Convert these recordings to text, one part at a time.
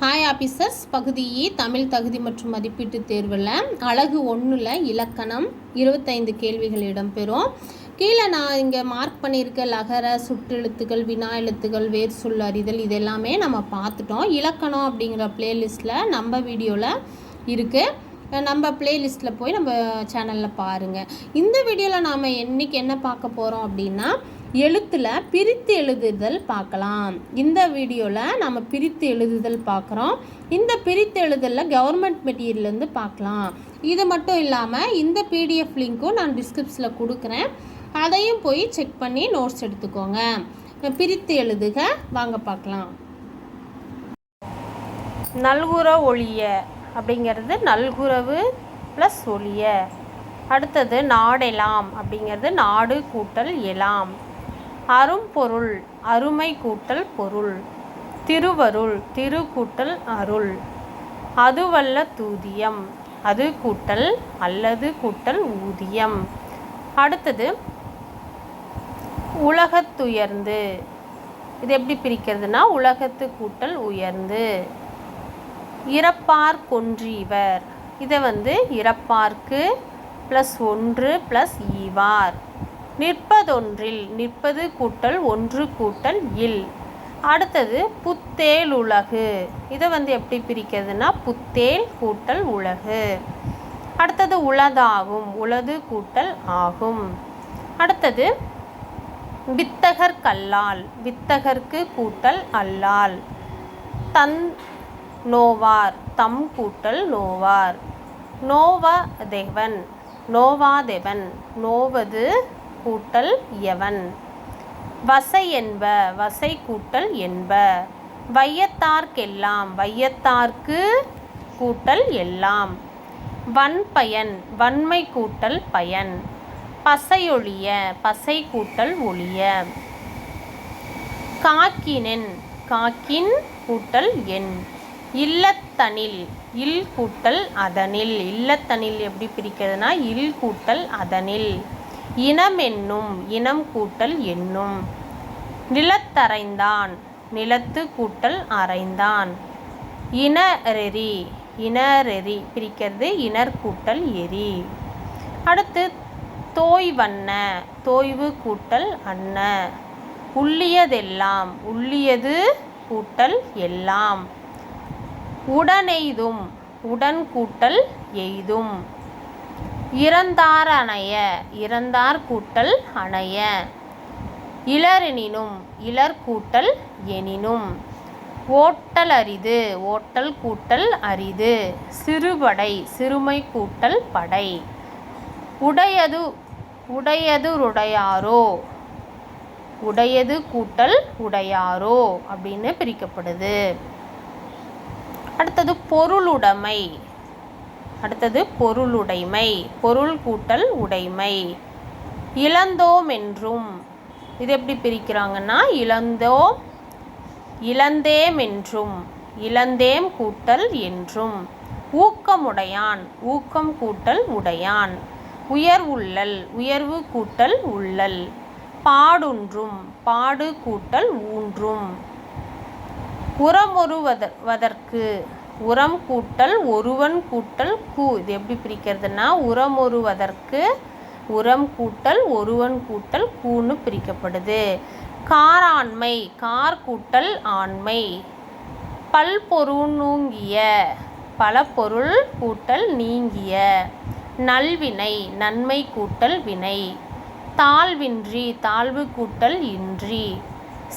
Hi officers பகுதி இ தமிழ் தகுதி மற்றும் மதிப்பீட்டு தேர்வில் அழகு ஒன்றில் இலக்கணம் இருபத்தைந்து கேள்விகள் இடம்பெறும். கீழே நான் இங்கே மார்க் பண்ணியிருக்க லகர சுற்றெழுத்துக்கள் வினா எழுத்துக்கள் வேர் சொல் அறிதல் இதெல்லாமே நம்ம பார்த்துட்டோம். இலக்கணம் அப்படிங்கிற பிளேலிஸ்ட்டில் நம்ம வீடியோவில் இருக்குது நம்ம பிளேலிஸ்ட்டில் போய் நம்ம சேனலில் பாருங்கள் இந்த வீடியோவில் நாம் என்னைக்கு என்ன பார்க்க போகிறோம் அப்படின்னா எழுத்தில் பிரித்து எழுதுதல் பார்க்கலாம். இந்த வீடியோவில் நம்ம பிரித்து எழுதுதல் பார்க்குறோம். இந்த பிரித்து எழுதலில் கவர்மெண்ட் மெட்டீரியல்லேருந்து பார்க்கலாம். இது மட்டும் இல்லாமல் இந்த பிடிஎஃப் லிங்க்கும் நான் டிஸ்கிரிப்ஷனில் கொடுக்குறேன். அதையும் போய் செக் பண்ணி நோட்ஸ் எடுத்துக்கோங்க. பிரித்து எழுதுக வாங்க பார்க்கலாம். நல்குற ஒளிய அப்படிங்கிறது நல்குறவு ப்ளஸ் ஒளிய. அடுத்தது நாடெலாம் அப்படிங்கிறது நாடு கூட்டல் எலாம். அரும்பொருள் அருமை கூட்டல் பொருள். திருவருள் திரு கூட்டல் அருள். அதுவல்ல தூதியம் அது கூட்டல் அல்லது கூட்டல் ஊதியம். அடுத்தது உலகத்துயர்ந்து. இது எப்படி பிரிக்கிறதுனா உலகத்து கூட்டல் உயர்ந்து. இறப்பார் கொன்றீவர் இதை வந்து இறப்பார்க்கு ப்ளஸ் ஒன்று ப்ளஸ் ஈவார். நிற்பதொன்றில் நிற்பது கூட்டல் ஒன்று கூட்டல் இல். அடுத்தது புத்தேல் உலகு. இதை வந்து எப்படி பிரிக்கிறதுனா புத்தேல் கூட்டல் உலகு. அடுத்தது உளதாகும் உளது கூட்டல் ஆகும். அடுத்தது வித்தகர் கல்லால் வித்தகர்க்கு கூட்டல் அல்லால். தன் நோவார் தம் கூட்டல் நோவார். நோவா தேவன் நோவாதெவன் நோவது கூட்டல் எவன்? வசை என்ப வசை கூட்டல் என்ப. வையத்தார்க்கெல்லாம் வையத்தார்க்கு கூட்டல் எல்லாம். வன்பயன் வன்மை கூட்டல் பயன். பசையொழிய பசை கூட்டல் ஒழிய. காக்கினென் காக்கின் கூட்டல் எண் இல்லத்தனில் இல் கூட்டல் அதனில். இல்லத்தனில் எப்படி பிரிக்கிறதுனா இல் கூட்டல் அதனில். இனம் என்னும் இனம் கூட்டல் என்னும். நிலத்தரைந்தான் நிலத்து கூட்டல் அரைந்தான் இனரெறி இனரெறி பிரிக்கிறது இனர் கூட்டல் எரி அடுத்து தோய்வண்ண தோய்வு கூட்டல் அன்ன உள்ளியதெல்லாம் உள்ளியது கூட்டல் எல்லாம். உடனெய்தும் உடன் கூட்டல் எய்தும். இறந்தார் அணைய இறந்தார் கூட்டல் அணைய. இளரெனினும் இளர் கூட்டல் எனினும். ஓட்டல் அரிது ஓட்டல் கூட்டல் அரிது. சிறுபடை சிறுமை கூட்டல் படை. உடையது உடையதுருடையாரோ உடையது கூட்டல் உடையாரோ? அப்படின்னு பிரிக்கப்படுது. அடுத்தது பொருளுடைமை. அடுத்தது பொருளுடைமை பொருள் கூட்டல் உடைமை. இழந்தோம் என்றும். இது எப்படி பிரிக்கிறாங்கன்னா இழந்தோம் இழந்தேம் என்றும். இழந்தேம் கூட்டல் என்றும். ஊக்கமுடையான் ஊக்கம் கூட்டல் உடையான். உயர்வுள்ளல் உயர்வு கூட்டல் உள்ளல். பாடுன்றும் பாடு கூட்டல் ஊன்றும். உரமுறுவதற்கு உரம் கூட்டல் ஒருவன் கூட்டல் கூ. இது எப்படி பிரிக்கிறதுனா உரமொருவதற்கு உரம் கூட்டல் ஒருவன் கூட்டல் கூன்னு பிரிக்கப்படுது. காராண்மை கார் கூட்டல் ஆண்மை. பல்பொருநூங்கிய பல பொருள் கூட்டல் நீங்கிய. நல்வினை நன்மை கூட்டல் வினை. தாழ்வின்றி தாழ்வு கூட்டல் இன்றி.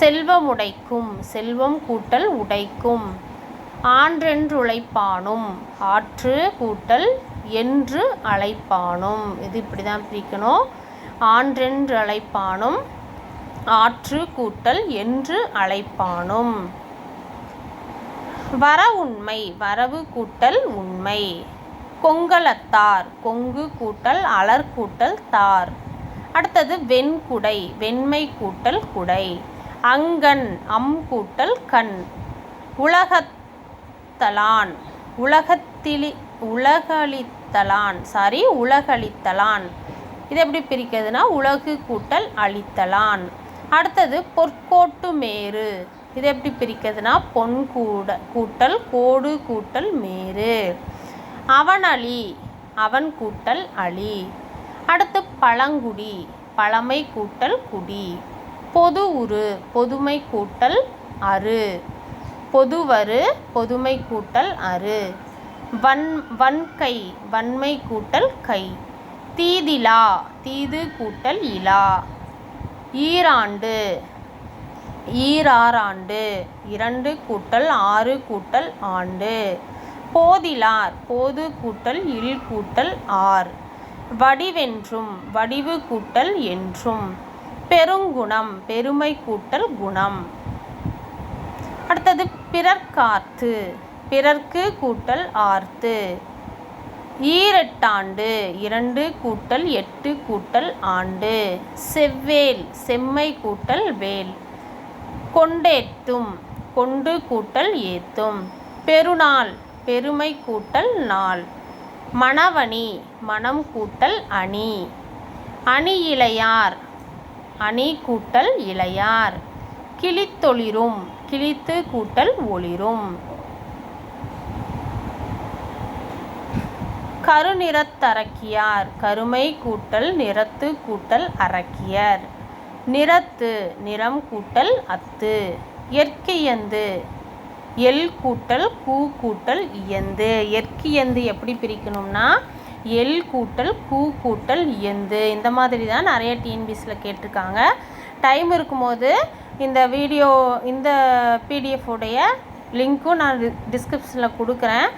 செல்வமுடைக்கும் செல்வம் கூட்டல் உடைக்கும். ஆன்றென்றுழைப்பானும். ஆற்று கூட்டல் என்று அழைப்பானும். இது இப்படி தான் பிரிக்கணும். ஆன்றென்று அழைப்பானும் ஆற்று கூட்டல் என்று அழைப்பானும். வர உண்மை வரவு கூட்டல் உண்மை. கொங்கலத்தார் கொங்கு கூட்டல் அலர் கூட்டல் தார். அடுத்தது வெண்குடை வெண்மை கூட்டல் குடை. அங்கன் அம் கூட்டல் கண். உலகத் உலகத்தலான் உலகத்திலி உலகளித்தலான் சாரி உலகளித்தலான் இது எப்படி பிரிக்கிறதுனா உலகு கூட்டல் அழித்தலான். அடுத்தது பொற்கோட்டு மேரு இது எப்படி பிரிக்கிறதுனா பொன் கூட கூட்டல் கோடு கூட்டல் மேரு அழி அவன் கூட்டல் அழி. அடுத்து பழங்குடி பழமை கூட்டல் குடி. பொது உரு பொதுமை கூட்டல் அரு பொதுவரு பொதுமை கூட்டல் அரு வன் வன்கை வன்மை கூட்டல் கை. தீதிலா தீது கூட்டல் இலா. ஈராண்டு ஈராறாண்டு இரண்டு கூட்டல் ஆறு கூட்டல் ஆண்டு. போதிலார் போது கூட்டல் இல் கூட்டல் ஆர். வடிவென்றும் வடிவு கூட்டல் என்றும். பெருங்குணம் பெருமை கூட்டல் குணம். அடுத்தது பிறர்க்காத்து பிறர்க்கு கூட்டல் ஆர்த்து. ஈரெட்டாண்டு இரண்டு கூட்டல் எட்டு கூட்டல் ஆண்டு. செவ்வேல் செம்மை கூட்டல் வேல். கொண்டேத்தும் கொண்டு கூட்டல் ஏத்தும். பெருநாள் பெருமை கூட்டல் நாள். மணவணி மனம் கூட்டல் அணி. அணி இளையார் அணி கூட்டல் இளையார். கிளித்தொளிரும் கிழித்து கூட்டல் ஒளிரும். கருநிறத்தரக்கியார் கருமை கூட்டல் நிறத்து கூட்டல் அரக்கியர் நிறத்து நிறம் கூட்டல் அத்து எற்கியந்து எல் கூட்டல் கூ கூட்டல் இயந்து. எற்கியந்து எப்படி பிரிக்கணும்னா எல் கூட்டல் கூ கூட்டல் இயந்து. இந்த மாதிரி தான் நிறைய டிஎன்பிஸில் கேட்டிருக்காங்க. டைம் இருக்கும்போது இந்த வீடியோ இந்த பிடிஎஃப் உடைய லிங்க்கும் நான் டிஸ்கிரிப்ஷனில் கொடுக்குறேன்.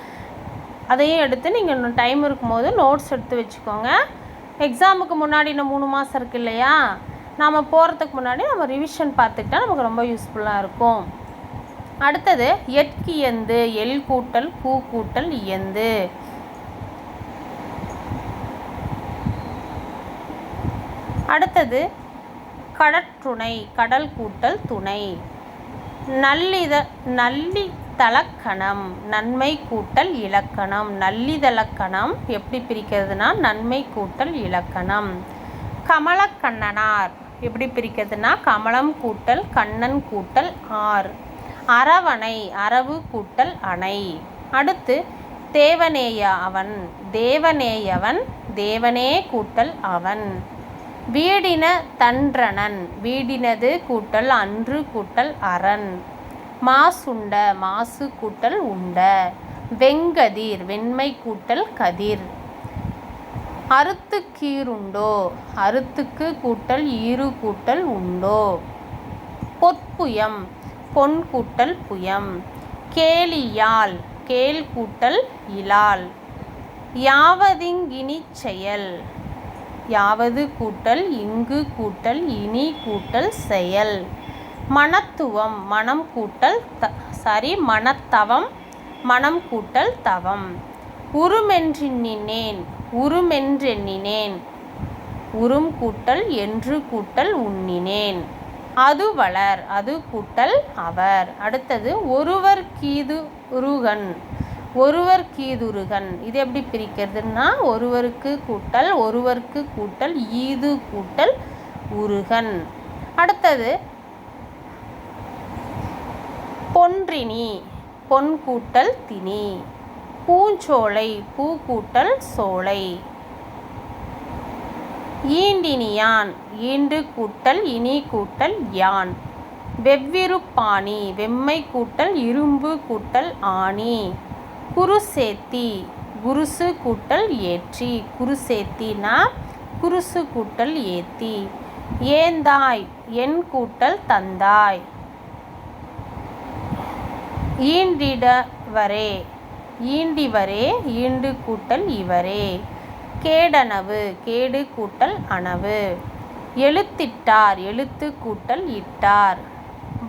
அதையும் எடுத்து நீங்கள் இன்னும் டைம் இருக்கும்போது நோட்ஸ் எடுத்து வச்சுக்கோங்க. எக்ஸாமுக்கு முன்னாடி இன்னும் மூணு மாதம் இருக்கு இல்லையா? நாம் போகிறதுக்கு முன்னாடி நம்ம ரிவிஷன் பார்த்துக்கிட்டா நமக்கு ரொம்ப யூஸ்ஃபுல்லாக இருக்கும். அடுத்தது எட்கியந்து எல் கூட்டல் கூ கூட்டல் இயந்து. அடுத்தது கடற்றுணை கடல் கூட்டல் துணை. நல்லித நல்லி தலக்கணம் நன்மை கூட்டல் இலக்கணம். நல்லிதலக்கணம் எப்படி பிரிக்கிறதுனா நன்மை கூட்டல் இலக்கணம். கமலக்கண்ணனார் எப்படி பிரிக்கிறதுனா கமலம் கூட்டல் கண்ணன் கூட்டல் ஆர். அரவணை அரவு கூட்டல் அணை. அடுத்து தேவனேய அவன் தேவனேயவன் தேவனே கூட்டல் அவன். வீடின தன்றனன் வீடினது கூட்டல் அன்று கூட்டல் அரண் மாசுண்ட மாசு கூட்டல் உண்ட. வெங்கதிர் வெண்மை கூட்டல் கதிர். அறுத்து கீருண்டோ? அறுத்துக்கு கூட்டல் ஈரு கூட்டல் உண்டோ? பொற்புயம் பொன் கூட்டல் புயம். கேலியால் கேள் கூட்டல் இலால். யாவதிங்கினிச் செயல். யாவது கூட்டல் இங்கு கூட்டல் இனி கூட்டல் செயல். மனத்துவம் மனம் கூட்டல் த சாரி மனத்தவம் மனம் கூட்டல் தவம். உருமென்றெண்ணினேன் உருமென்றெண்ணினேன் உரும் கூட்டல் என்று கூட்டல் உண்ணினேன். அது வளர் அது கூட்டல் அவர். அடுத்தது ஒருவர் கீது உருகன். ஒருவர் கீதுருகன். இது எப்படி பிரிக்கிறதுன்னா ஒருவருக்கு கூட்டல் ஒருவருக்கு கூட்டல் ஈது கூட்டல் உருகன். அடுத்தது பொன்றினி பொன் கூட்டல் தினி பூஞ்சோலை பூ கூட்டல் சோலை. ஈண்டினியான் ஈண்டு கூட்டல் இனி கூட்டல் யான். வெவ்விருப்பாணி வெம்மை கூட்டல் இரும்பு கூட்டல் ஆணி. குருசேத்தி குருசு கூட்டல் ஏற்றி. குருசேத்தினா குருசு கூட்டல் ஏத்தி. ஏந்தாய் என் கூட்டல் தந்தாய். ஈண்டிடவரே ஈண்டிவரே ஈண்டு கூட்டல் இவரே. கேடனவு கேடு கூட்டல் அணவு எழுத்திட்டார் எழுத்து கூட்டல் இட்டார்.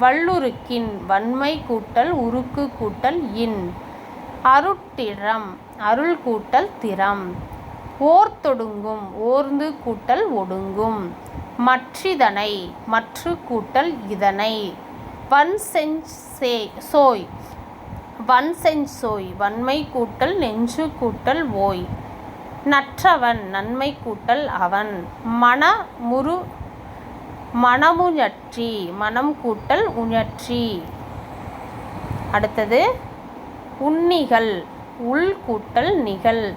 வல்லுருக்கின் வன்மை கூட்டல் உருக்கு கூட்டல் இன். அருட்டிறம் அருள் கூட்டல் திறம் ஓர்த்தொடுங்கும் ஓர்ந்து கூட்டல் ஒடுங்கும். மற்றிதனை மற்று கூட்டல் இதனை. வன் செஞ்சே சோய். வன் செஞ்சோய் வன்மை கூட்டல் நெஞ்சு கூட்டல் ஓய். நற்றவன் நன்மை கூட்டல் அவன். மன முரு மனமுயற்றி மனம் கூட்டல் உணர்ச்சி அடுத்தது உண்ணிகள் உள் கூட்டல் நிகழ்.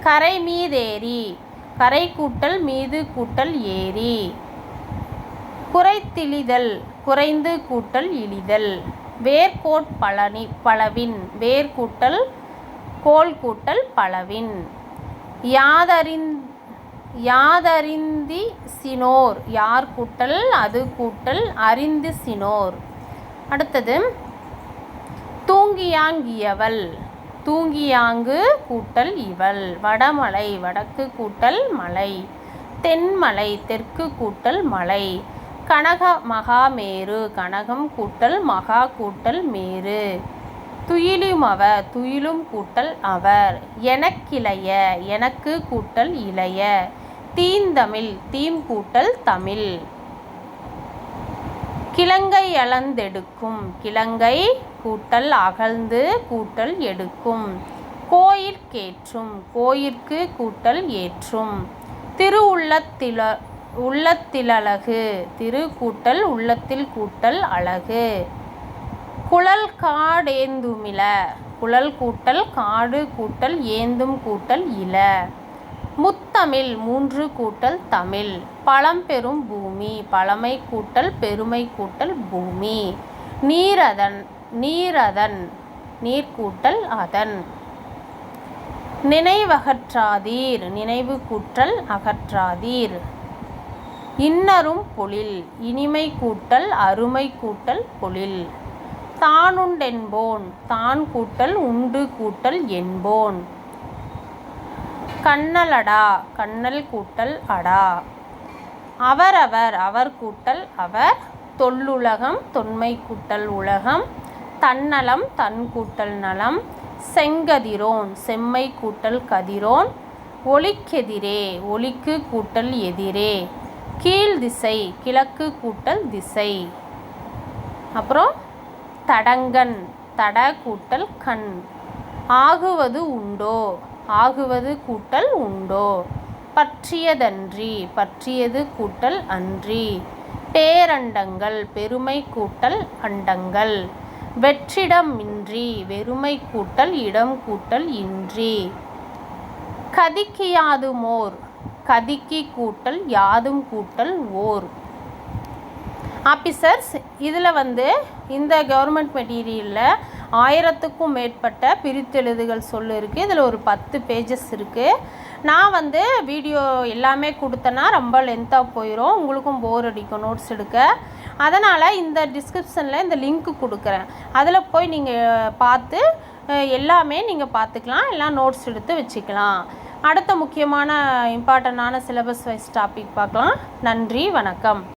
கரை மீதேறி கரை கூட்டல் மீது கூட்டல் ஏரி குறைத்திழிதல் குறைந்து கூட்டல் இழிதல் வேர்கோட் பழனி பளவின் வேர்கூட்டல் கோல் கூட்டல் பளவின் யாதறிந் யாதறிந்தி சினோர். யார் கூட்டல்? அது கூட்டல் அறிந்து சினோர். அடுத்தது தூங்கியாங்கியவள். தூங்கியாங்கு கூட்டல் இவள். வடமலை வடக்கு கூட்டல் மலை. தென்மலை தெற்கு கூட்டல் மலை. கனக மகாமேரு கனகம் கூட்டல் மகா கூட்டல் மேரு. துயிலுமவ துயிலும் கூட்டல் அவர். எனக்கிளைய எனக்கு கூட்டல் இளைய. தீந்தமிழ் தீம் கூட்டல் தமிழ். கிழங்கை அளந்தெடுக்கும். கிழங்கை கூட்டல் அகழ்ந்து கூட்டல் எடுக்கும். கோயிற்கேற்றும் கோயிற்கு கூட்டல் ஏற்றும். திரு உள்ளத்தில உள்ளத்திலழகு. திரு கூட்டல் உள்ளத்தில் கூட்டல் அழகு. குழல் காடேந்துமில. குழல் கூட்டல் காடு கூட்டல் ஏந்தும் கூட்டல் இல. முத்தமிழ் மூன்று கூட்டல் தமிழ். பழம்பெரும் பூமி பழமை கூட்டல் பெருமை கூட்டல் பூமி. நீரதன் நீரதன் கூட்டல் அதன். நினைவகற்றாதீர் நினைவு கூட்டல் அகற்றாதீர். இன்னரும் பொழில் இனிமை கூட்டல் அருமை கூட்டல் பொழில். தானுண்டென்போன் தான் கூட்டல் உண்டு கூட்டல் என்போன். கண்ணலடா கண்ணல் கூட்டல் அடா. அவரவர் அவர் கூட்டல் அவர் தொல்லுலகம் தொன்மை கூட்டல் உலகம் தன்னலம் தன் கூட்டல் நலம் செங்கதிரோன் செம்மை கூட்டல் கதிரோன் ஒளிக்கெதிரே ஒளிக்கு கூட்டல் எதிரே கீழ் திசை கிழக்கு கூட்டல் திசை. அப்புறம் தடங்கன் தட கூட்டல் கண். ஆகுவது உண்டோ? ஆகுவது கூட்டல் உண்டோ? பற்றியதன்றி பற்றியது கூட்டல் அன்றி. பேரண்டங்கள் பெருமை கூட்டல் அண்டங்கள். வெற்றிடமின்றி வெறுமை கூட்டல் இடம் கூட்டல் இன்றி. கதிக்கியாதுமோர் கதிக்கி கூட்டல் யாதும் கூட்டல் ஓர். ஆஃபீஸர்ஸ் இதில் வந்து இந்த கவர்மெண்ட் மெட்டீரியலில் ஆயிரத்துக்கும் மேற்பட்ட பிரித்தெழுதுகள் சொல் இருக்குது இதில் ஒரு பத்து பேஜஸ் இருக்குது நான் வந்து வீடியோ எல்லாமே கொடுத்தேன்னா ரொம்ப லென்த்தாக போயிடும் உங்களுக்கும் போர் அடிக்கும் நோட்ஸ் எடுக்க. அதனால் இந்த டிஸ்கிரிப்ஷனில் இந்த லிங்க் கொடுக்குறேன். அதில் போய் நீங்கள் பார்த்து எல்லாமே நீங்கள் பார்த்துக்கலாம். எல்லாம் நோட்ஸ் எடுத்து வச்சுக்கலாம். அடுத்த முக்கியமான இம்பார்ட்டண்ட்டான சிலபஸ் வைஸ் டாபிக் பார்க்கலாம். நன்றி வணக்கம்.